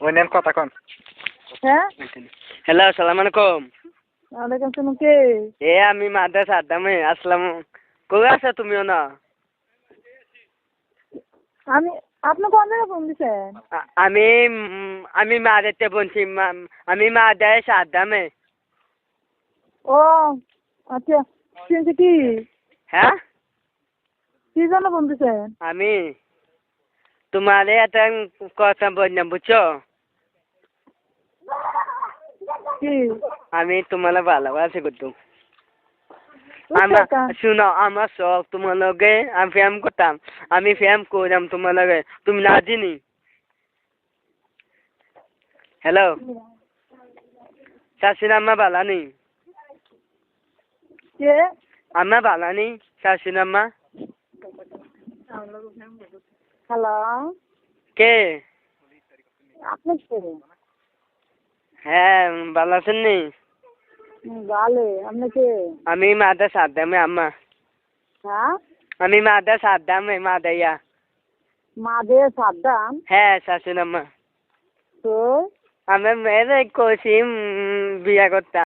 ওই নেন কথা কন। হ্যাঁ? হ্যালো সালাম আলাইকুম। ওয়ালাইকুম সালাম কে? এ আমি মাদ্রাসা আড্ডামে আসলাম কই আছো তুমিও না? আমি আপনি কোন জায়গায় ফোন দিছেন? আমি আমি মাদারতে বলছি মা- আমি মাদ্রাসা আড্ডামে। ও আচ্ছা শুনছি কি? হ্যাঁ? কি জন্য ফোন দিছেন? আমি তোমারে একটা কথা বললাম বুঝছ? আমি করতাম বুঝছ আমার কা? শুনো আমার শখ তোমার লগে আমি ফ্যাম করতাম আমি ফ্যাম করতাম তোমার লগে তুমি না চিনি হ্যালো শাশুড়ি আম্মা ভালো নেই কে আম্মা ভালো নেই শাশুড়ি আম্মা হ্যালো কে আপনি কে হ্যাঁ ভালো আছেন নি? ভালো। আপনি কে? আমি মাদা সাদ্দামে আম্মা। হ্যাঁ? আমি মাদা সাদ্দামে মাদাইয়া। মাদে সাদ্দাম? হ্যাঁ শাশুড়ি আম্মা। তো? আমি মেয়ের কষি বিয়া করতাম